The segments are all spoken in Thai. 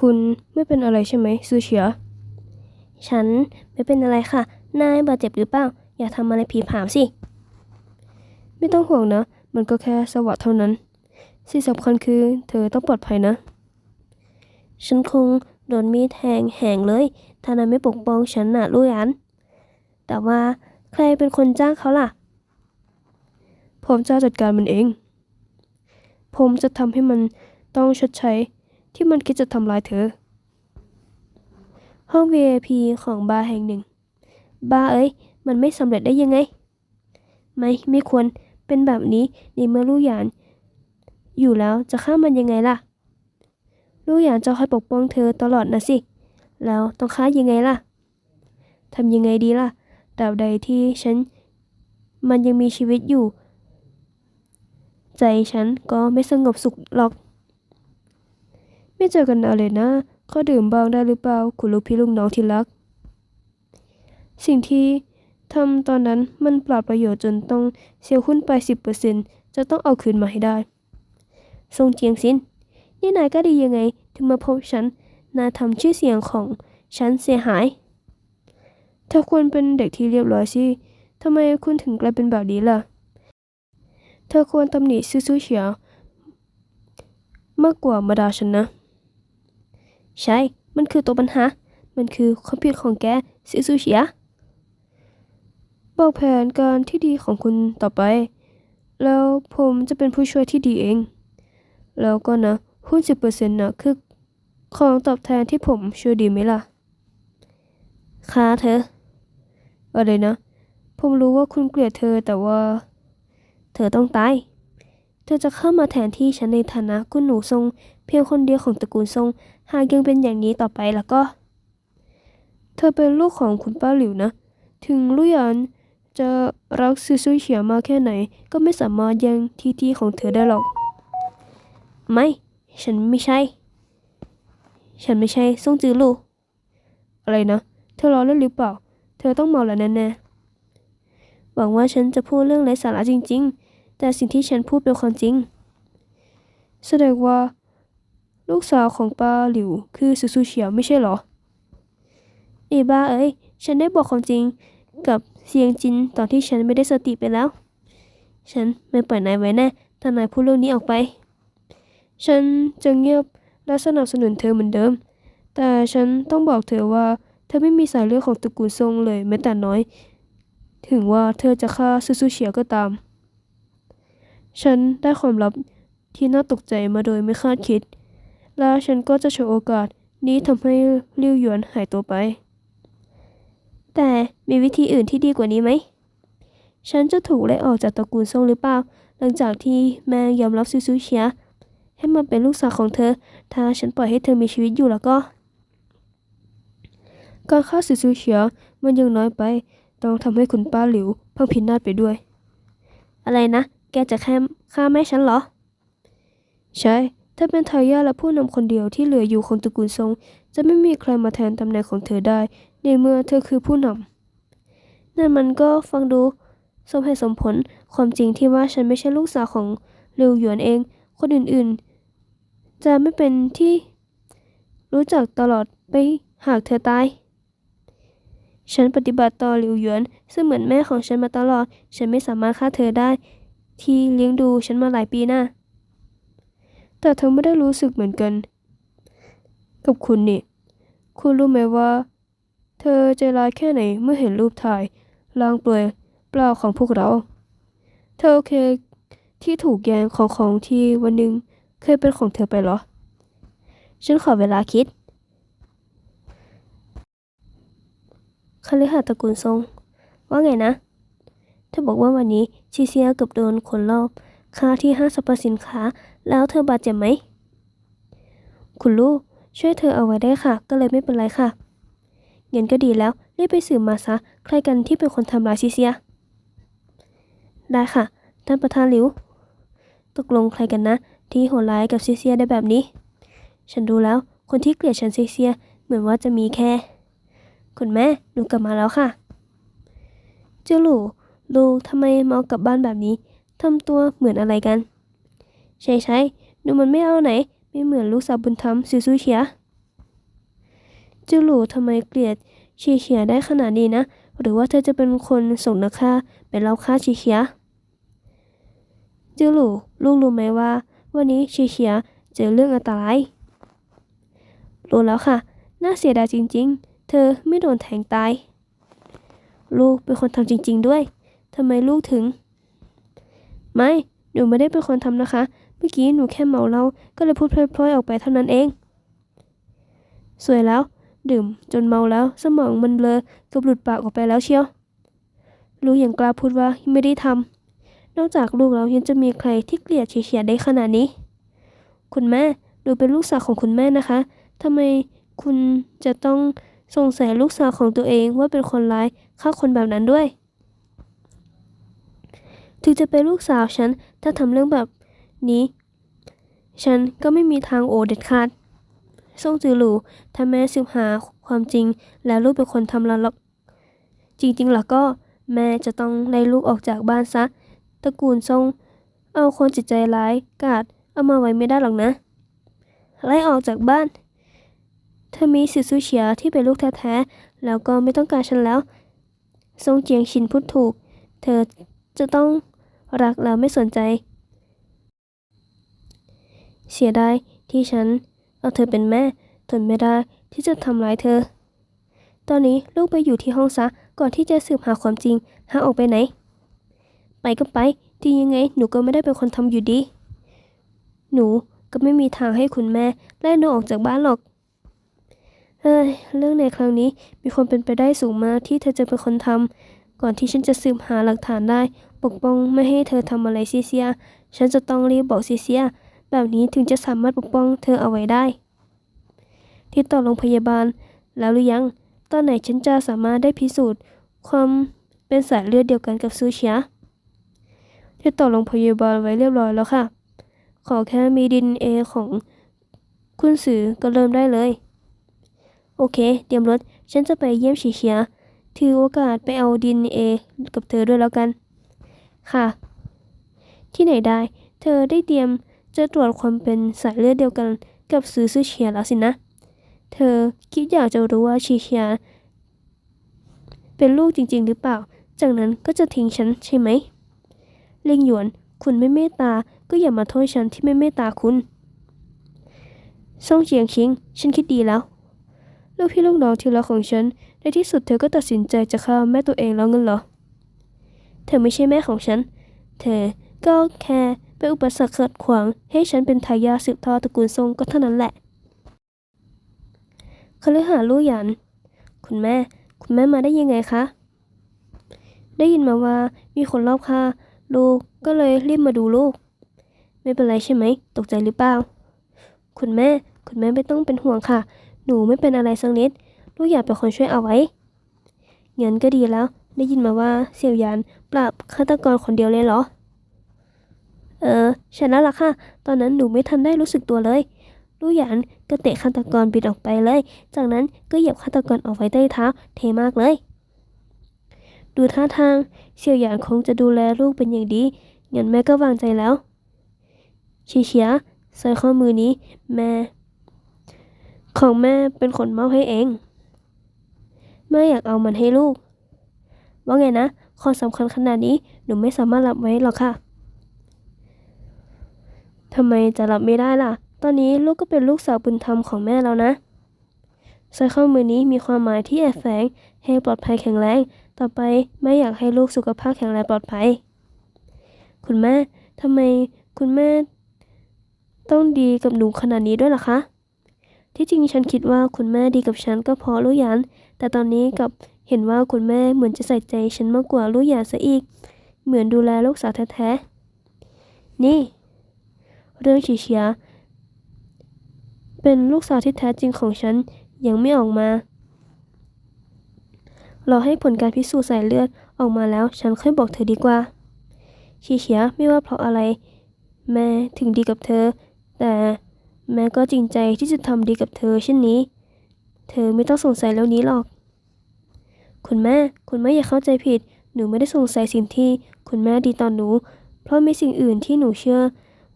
คุณไม่เป็นอะไรใช่ไหมซูเฉีย ฉันไม่เป็นอะไรค่ะ นายบาดเจ็บหรือเปล่า อย่าทำอะไรผีผามสิ ไม่ต้องห่วงนะ มันก็แค่สวัสดเท่านั้น สิ่งสำคัญคือ เธอต้องปลอดภัยนะ ฉันคงโดนมีดแทงแหงเลย ถ้านายไม่ปกป้องฉันน่ะลุยอัน แต่ว่าใครเป็นคนจ้างเขาล่ะ ผมจะจัดการมันเอง ผมจะทำให้มันต้องชดใช้ ที่มันคิดจะทำลายเธอ ห้อง VIP ของบาร์แห่งหนึ่ง บาร์เอ้ย มันไม่สำเร็จได้ยังไง ไม่ ไม่ควร เป็นแบบนี้ในเมื่อลูกหยาน อยู่แล้วจะฆ่ามันยังไงล่ะ ลูกหยานจะคอยปกป้องเธอตลอดนะสิ แล้วต้องฆ่ายังไงล่ะ ทำยังไงดีล่ะตราบใดที่ฉันมันยังมีชีวิตอยู่ ใจฉันก็ไม่สงบสุขหรอก ไม่เจอกันนานเลยนะขอดื่มบ้างได้หรือเปล่า คุณลูกพี่ลูกน้องที่รัก สิ่งที่ทำตอนนั้นมันปราดประโยชน์จนต้องเสียหุ้นไป 10%จะต้องเอาคืนมาให้ได้ ทรงเจียงซินนี่นายก็ดียังไง ถึงมาพบฉัน นายทำชื่อเสียงของฉันเสียหาย เธอควรเป็นเด็กที่เรียบร้อยสิทำไมคุณถึงกลายเป็นแบบนี้ล่ะ เธอควรตำหนิซูซูเฉียว มากกว่ามาด่าฉันนะ ใช่ มันคือตัวปัญหา มันคือความผิดของแกซิซูเฉียบอกแผนการที่ดีของคุณต่อไป แล้วผมจะเป็นผู้ช่วยที่ดีเอง แล้วก็นะหุ้น10%นต์นะคือของตอบแทนที่ผมช่วยดีไหมล่ะค่าเธอ อะไรนะ ผมรู้ว่าคุณเกลียดเธอแต่ว่า เธอต้องตาย เธอจะเข้ามาแทนที่ฉันในฐานะคุณหนูทรง เพียงคนเดียวของตระกูลทรง หากยังเป็นอย่างนี้ต่อไปแล้วก็ เธอเป็นลูกของคุณป้าหลิวนะ ถึงลุยอนจะรักซูซูเฉียมาแค่ไหน ก็ไม่สามารถแย่งที่ที่ของเธอได้หรอก ไม่ ฉันไม่ใช่ ฉันไม่ใช่ซ่งจือลู่อะไรนะ เธอล้อเล่นหรือเปล่า เธอต้องเมาแล้วแน่ๆหวังว่าฉันจะพูดเรื่องไร้สาระจริง ๆ แต่สิ่งที่ฉันพูดเป็นความจริง แสดงว่า ลูกสาวของป้าหลิวคือซูซูเฉียไม่ใช่เหรอ เอบ้าเอ้ย ฉันได้บอกความจริงกับเซียงจินตอนที่ฉันไม่ได้สติไปแล้ว ฉันไม่ปล่อยนายไว้แน่ถ้านายพูดเรื่องนี้ออกไป ฉันจะเงียบและสนับสนุนเธอเหมือนเดิม แต่ฉันต้องบอกเธอว่า เธอไม่มีสายเลือดของตระกูลซงเลยแม้แต่น้อย ถึงว่าเธอจะฆ่าซูซูเฉียก็ตาม ฉันได้ความลับที่น่าตกใจมาโดยไม่คาดคิด และฉันก็จะฉวยโอกาสนี้ทำให้ลิ่วหยวนหายตัวไป แต่มีวิธีอื่นที่ดีกว่านี้ไหม ฉันจะถูกไล่ออกจากตระกูลซ่งหรือเปล่า หลังจากที่แม่ยอมรับซูซูเฉียให้มาเป็นลูกสาวของเธอ ถ้าฉันปล่อยให้เธอมีชีวิตอยู่แล้วก็ การฆ่าซูซูเฉียมันยังน้อยไป ต้องทำให้คุณป้าหลิวพังพินาศไปด้วย อะไรนะ แกจะแค่ฆ่าแม่ฉันเหรอ ใช่ถ้าเป็นทายาทและผู้นำคนเดียวที่เหลืออยู่ของตระกูลซง จะไม่มีใครมาแทนตำแหน่งของเธอได้ ในเมื่อเธอคือผู้นำนั่นมันก็ฟังดูสมเหตุสมผลความจริงที่ว่าฉันไม่ใช่ลูกสาวของหลิวหยวนเอง คนอื่นๆ จะไม่เป็นที่รู้จักตลอดไปหากเธอตาย ฉันปฏิบัติต่อหลิวหยวนซึ่งเหมือนแม่ของฉันมาตลอด ฉันไม่สามารถฆ่าเธอได้ ที่เลี้ยงดูฉันมาหลายปีน่ะแต่เธอไม่ได้รู้สึกเหมือนกัน กับคุณนี่ คุณรู้ไหมว่า เธอใจร้ายแค่ไหนเมื่อเห็นรูปถ่ายร่างเปลือยเปล่าของพวกเรา เธอโอเคที่ถูกแย่งของของที่วันหนึ่งเคยเป็นของเธอไปหรอ ฉันขอเวลาคิดคฤหาสน์ตระกูลทรง ว่าไงนะ เธอบอกว่าวันนี้ชิเซียเกือบโดนคนรอบฆ่าที่ห้างสรรพสินค้า แล้วเธอบาดเจ็บไหม คุณลูก ช่วยเธอเอาไว้ได้ค่ะ ก็เลยไม่เป็นไรค่ะเงินก็ดีแล้วรีบไปสืบมาซะ ใครกันที่เป็นคนทำร้ายชิเซีย ได้ค่ะ ท่านประธานหลิว ตกลงใครกันนะ ที่โหดร้ายกับซิเซียได้แบบนี้ ฉันดูแล้วคนที่เกลียดฉันซิเซียเหมือนว่าจะมีแค่ คุณแม่หนูกลับมาแล้วค่ะ เจ้าหลู ลูกทำไมเมากลับบ้านแบบนี้ทำตัวเหมือนอะไรกันใช่ใช่หนูมันไม่เอาไหน ไม่เหมือนลูกสาวบุญธรรมซิซูเชียจิวหลูทำไมเกลียดชีเฉียได้ขนาดนี้นะ หรือว่าเธอจะเป็นคนส่งนักฆ่าไปเล่าฆ่าชีเฉียจิวหลูลูกรู้ไหมว่า วันนี้ชีเฉียเจอเรื่องอันตรายรู้แล้วค่ะ น่าเสียดายจริง ๆ เธอไม่โดนแทงตาย ลูกเป็นคนทำจริง ๆ ด้วย ทำไมลูกถึง ไม่ หนูไม่ได้เป็นคนทำนะคะ เมื่อกี้หนูแค่เมาเหล้าก็เลยพูดพล่อยๆออกไปเท่านั้นเอง สวยแล้ว ดื่มจนเมาแล้ว สมองมันเบลอกับหลุดปากออกไปแล้วเชียว ลูกยังกล้าพูดว่าไม่ได้ทำนอกจากลูกแล้วยังจะมีใครที่เกลียดเฉียดได้ขนาดนี้ คุณแม่ดูเป็นลูกสาวของคุณแม่นะคะทำไมคุณจะต้องสงสัยลูกสาวของตัวเองว่าเป็นคนร้ายฆ่าคนแบบนั้นด้วย ถึงจะเป็นลูกสาวฉัน ถ้าทำเรื่องแบบนี้ ฉันก็ไม่มีทางโอเด็ดขาดซ่งจือหลูถ้าแม่สืบหาความจริง แล้วลูกเป็นคนทำล้วหรอกจริงๆแล้วก็แม่จะต้องไล่ลูกออกจากบ้านซะ ตระกูลซ่งเอาคนจิตใจร้ายกาดเอามาไว้ไม่ได้หรอกนะ ไล่ออกจากบ้าน เธอมีสิทธิ์สู้เฉียที่เป็นลูกแท้ๆแล้วก็ไม่ต้องการฉันแล้วทรงเจียงชินพูดถูก เธอจะต้อง รักแล้วไม่สนใจ เสียดายที่ฉัน เอาเธอเป็นแม่ทนไม่ได้ที่จะทำร้ายเธอ ตอนนี้ลูกไปอยู่ที่ห้องซะก่อนที่จะสืบหาความจริงหาออกไปไหน ไปก็ไปที่ยังไงหนูก็ไม่ได้เป็นคนทำอยู่ดี หนูก็ไม่มีทางให้คุณแม่ไล่หนูออกจากบ้านหรอกเฮ้ยเรื่องในครั้งนี้มีความเป็นไปได้สูงมากที่เธอจะเป็นคนทำ ก่อนที่ฉันจะสืบหาหลักฐานได้ ปกป้องไม่ให้เธอทำอะไรเสียๆฉันจะต้องรีบบอกเสียๆแบบนี้ถึงจะสามารถปกป้องเธอเอาไว้ได้ ที่ต่อโรงพยาบาล แล้วหรือยัง ตอนไหนฉันจะสามารถได้พิสูจน์ ความเป็นสายเลือดเดียวกันกับซูเชียที่ต่อโรงพยาบาลไว้เรียบร้อยแล้วค่ะ ขอแค่มีดินเอของคุณสื่อก็เริ่มได้เลย โอเค เตรียมรถ ฉันจะไปเยี่ยมชีเชีย ถือโอกาสไปเอาดินเอกับเธอด้วยแล้วกัน ค่ะ ที่ไหนได้ เธอได้เตรียมจะตรวจความเป็นสายเลือดเดียวกันกับซื้อซูเชียแล้วสินะ เธอคิดอยากจะรู้ว่าชีเชียเป็นลูกจริง ๆ หรือเปล่า จากนั้นก็จะทิ้งฉันใช่ไหม เล่งหยวน คุณไม่เมตตา ก็อย่ามาโทษฉันที่ไม่เมตตาคุณซ่งเจียงชิง ฉันคิดดีแล้ว ลูกพี่ลูกน้องที่รักของฉัน ในที่สุดเธอก็ตัดสินใจจะฆ่าแม่ตัวเองแล้วงั้นเหรอ เธอไม่ใช่แม่ของฉัน เธอก็แค่เป็นอุปสรรคขัดขวาง ให้ฉันเป็นทายาทสืบทอดตระกูลทรงก็เท่านั้นแหละคฤหาสน์ลู่หยัน คุณแม่ คุณแม่มาได้ยังไงคะ ได้ยินมาว่ามีคนรอบฆ่าลูกก็เลยรีบมาดูลูก ไม่เป็นไรใช่ไหม ตกใจหรือเปล่า คุณแม่ คุณแม่ไม่ต้องเป็นห่วงค่ะ หนูไม่เป็นอะไรสักนิด ลูกอยากเป็นคนช่วยเอาไว้เงินก็ดีแล้ว ได้ยินมาว่าเสี่ยวหยานปราบฆาตกรคนเดียวเลยเหรอ เออฉันแล้วล่ะค่ะ ตอนนั้นหนูไม่ทันได้รู้สึกตัวเลย ลูกหยานก็เตะฆาตกรบิดออกไปเลย จากนั้นก็เหยียบฆาตกรออกไว้ใต้เท้า เทมากเลย ดูท่าทางเสี่ยวหยานคงจะดูแลลูกเป็นอย่างดีงั้นแม่ก็วางใจแล้วชีเชียสร้อยข้อมือนี้แม่ ของแม่เป็นคนมอบให้เอง แม่อยากเอามันให้ลูก ว่าไงนะข้อสำคัญขนาดนี้หนูไม่สามารถรับไว้หรอกค่ะทำไมจะรับไม่ได้ล่ะ ตอนนี้ลูกก็เป็นลูกสาวบุญธรรมของแม่แล้วนะสร้อยข้อมือนี้มีความหมายที่แอบแฝงให้ปลอดภัยแข็งแรง ต่อไปแม่อยากให้ลูกสุขภาพแข็งแรงปลอดภัย คุณแม่ทำไมคุณแม่ ต้องดีกับหนูขนาดนี้ด้วยล่ะคะ ที่จริงฉันคิดว่าคุณแม่ดีกับฉันก็พราะรู้ยัน แต่ตอนนี้กับเห็นว่าคุณแม่เหมือนจะใส่ใจฉันมากกว่ารู้ยันซะอีก เหมือนดูแลลูกสาวแท้ๆ นี่ เรื่องชิเชีย เป็นลูกสาวที่แท้จริงของฉันยังไม่ออกมา รอให้ผลการพิสูจน์สายเลือดออกมาแล้วฉันค่อยบอกเธอดีกว่าชิเชียไม่ว่าเพราะอะไร แม่ถึงดีกับเธอ แต่ แม่ก็จริงใจที่จะทำดีกับเธอเช่นนี้ เธอไม่ต้องสงสัยแล้วนี้หรอก คุณแม่ คุณแม่อย่าเข้าใจผิด หนูไม่ได้สงสัยสิ่งที่คุณแม่ดีต่อหนู เพราะมีสิ่งอื่นที่หนูเชื่อ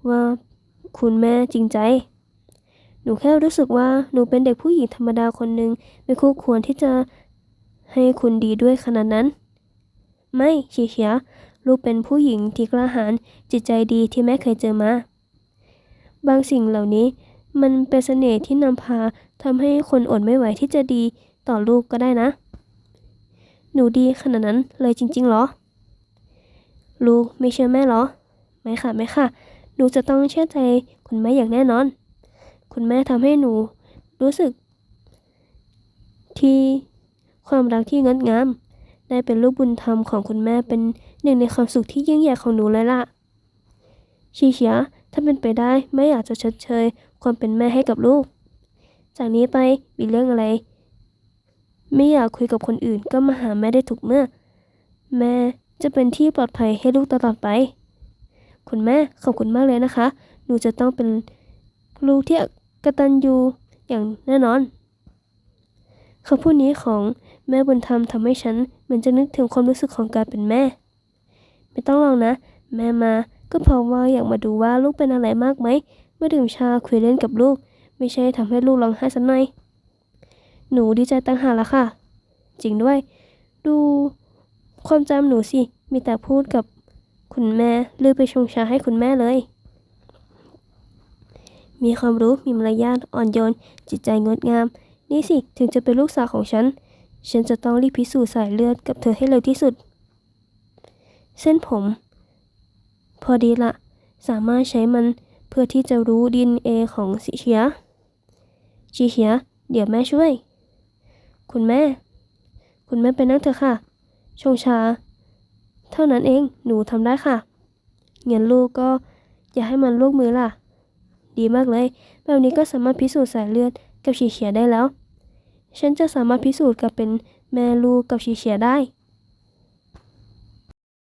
ว่าคุณแม่จริงใจ หนูแค่รู้สึกว่าหนูเป็นเด็กผู้หญิงธรรมดาคนหนึ่งไม่คู่ควรที่จะให้คุณดีด้วยขนาดนั้น ไม่เชียลูกเป็นผู้หญิงที่กล้าหาญจิตใจดีที่แม่เคยเจอมา บางสิ่งเหล่านี้ มันเป็นเสน่ห์ที่นำพาทำให้คนอดไม่ไหวที่จะดีต่อลูกก็ได้นะ หนูดีขนาดนั้นเลยจริงๆหรอ ลูกไม่เชื่อแม่หรอ ไม่ค่ะไม่ค่ะ หนูจะต้องเชื่อใจคุณแม่อย่างแน่นอน คุณแม่ทำให้หนูรู้สึก ที่ความรักที่งดงาม ได้เป็นลูกบุญธรรมของคุณแม่เป็นหนึ่งในความสุขที่ยิ่งใหญ่ของหนูเลยล่ะชีเชีย ถ้าเป็นไปได้ไม่อยากจะชดเชย ความเป็นแม่ให้กับลูก จากนี้ไปมีเรื่องอะไร ไม่อยากคุยกับคนอื่นก็มาหาแม่ได้ทุกเมื่อ แม่จะเป็นที่ปลอดภัยให้ลูกตลอดไป คุณแม่ขอบคุณมากเลยนะคะ หนูจะต้องเป็นลูกที่กตัญญูอย่างแน่นอนคำพูดนี้ของแม่บุญธรรมทำให้ฉันเหมือนจะนึกถึงความรู้สึกของการเป็นแม่ ไม่ต้องลองนะ แม่มา ก็เพราะว่าอยากมาดูว่าลูกเป็นอะไรมากไหมมื่ดื่มชาคุยเล่นกับลูก ไม่ใช่ทำให้ลูกร้องไห้สักหน่อยหนูดีใจตั้งหาละค่ะ จริงด้วย ดูความจำหนูสิ มีแต่พูดกับคุณแม่ลือไปชงชาให้คุณแม่เลย มีความรู้มีมารยาทอ่อนโยน จิตใจงดงาม นี่สิถึงจะเป็นลูกสาวของฉัน ฉันจะต้องรีบพิสูจน์สายเลือดกับเธอให้เร็วที่สุด เส้นผม พอดีละ สามารถใช้มันเพื่อที่จะรู้ดีเอของสิเชียชีเชีย เดี๋ยวแม่ช่วย คุณแม่ คุณแม่ไปนั่งเถอะค่ะ ชงชา เท่านั้นเอง หนูทำได้ค่ะ เงินลูกก็อย่าให้มันลูกมือล่ะ ดีมากเลย แบบนี้ก็สามารถพิสูจน์สายเลือดกับชีเชียได้แล้ว ฉันจะสามารถพิสูจน์กับเป็นแม่ลูกกับชีเชียได้